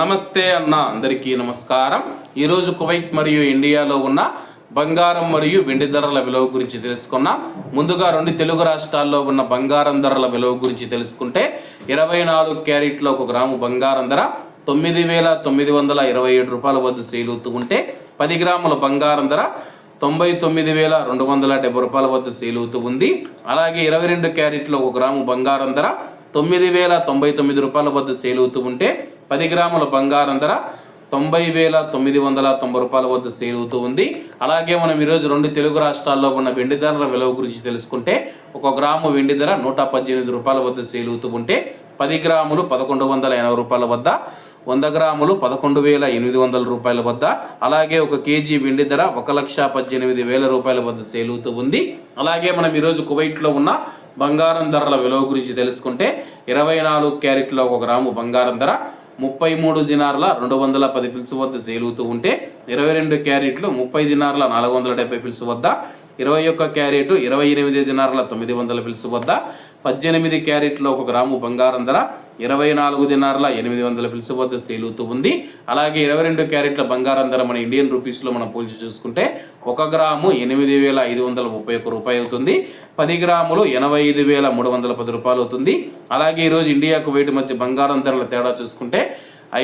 నమస్తే అన్న అందరికీ నమస్కారం. ఈరోజు కువైట్ మరియు ఇండియాలో ఉన్న బంగారం మరియు వెండి ధరల విలువ గురించి తెలుసుకున్నాం. ముందుగా రెండు తెలుగు రాష్ట్రాల్లో ఉన్న బంగారం ధరల విలువ గురించి తెలుసుకుంటే ఇరవై నాలుగు క్యారెట్లో ఒక గ్రాము బంగారం ధర తొమ్మిది వేల తొమ్మిది వందల ఇరవై ఏడు రూపాయల వద్ద సేలుతూ ఉంటే పది గ్రాముల బంగారం ధర తొంభై తొమ్మిది వేల రెండు వందల డెబ్బై రూపాయల వద్ద సేలుతూ ఉంది. అలాగే ఇరవై రెండు క్యారెట్లో ఒక గ్రాము బంగారం ధర తొమ్మిది వేల తొంభై తొమ్మిది రూపాయల వద్ద సేల్ అవుతూ ఉంటే పది గ్రాముల బంగారం ధర తొంభై వేల తొమ్మిది వందల తొంభై రూపాయల వద్ద సేల్ అవుతూ ఉంది. అలాగే మనం ఈరోజు రెండు తెలుగు రాష్ట్రాల్లో ఉన్న వెండి ధరల విలువ గురించి తెలుసుకుంటే ఒక గ్రాము వెండి ధర నూట పద్దెనిమిది రూపాయల వద్ద సేల్ అవుతూ ఉంటే పది గ్రాములు పదకొండు వందల ఎనభై రూపాయల వద్ద వంద గ్రాములు పదకొండు వేల ఎనిమిది వందల రూపాయల వద్ద అలాగే ఒక కేజీ వెండి ధర ఒక లక్ష పద్దెనిమిది వేల రూపాయల వద్ద సేల్ అవుతూ ఉంది. అలాగే మనం ఈరోజు కువైట్లో ఉన్న బంగారం ధరల విలువ గురించి తెలుసుకుంటే ఇరవై నాలుగు క్యారెట్లో ఒక గ్రాము బంగారం ధర ముప్పై మూడు దినార్ల రెండు వందల పది ఫిల్స్ వద్ద సేలుతూ ఉంటే ఇరవై రెండు క్యారెట్లు ముప్పై దినార్ల నాలుగు వందల డెబ్బై ఫిల్స్ వద్ద ఇరవై ఒక్క క్యారెట్ ఇరవై ఎనిమిది దినారుల తొమ్మిది వందల పిలుసు వద్ద పద్దెనిమిది క్యారెట్లో ఒక గ్రాము బంగారం ధర ఇరవై నాలుగు దినారుల ఎనిమిది వందల పిలుసు వద్ద సేలుతూ అవుతూ ఉంది. అలాగే ఇరవై రెండు క్యారెట్ల బంగారం ధర మన ఇండియన్ రూపీస్లో మనం పోల్చి చూసుకుంటే ఒక గ్రాము ఎనిమిది వేల ఐదు వందల ముప్పై ఒక్క రూపాయి అవుతుంది. పది గ్రాములు ఎనభై ఐదు వేల మూడు వందల పది రూపాయలు అవుతుంది. అలాగే ఈరోజు ఇండియాకు వేటి మధ్య బంగారం ధరల తేడా చూసుకుంటే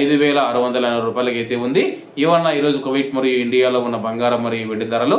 ఐదు వేల ఆరు వందల ఎనభై రూపాయలకి అయితే ఉంది. ఇవన్న ఈరోజు కువైట్ మరియు ఇండియాలో ఉన్న బంగారం మరియు వెండి ధరలు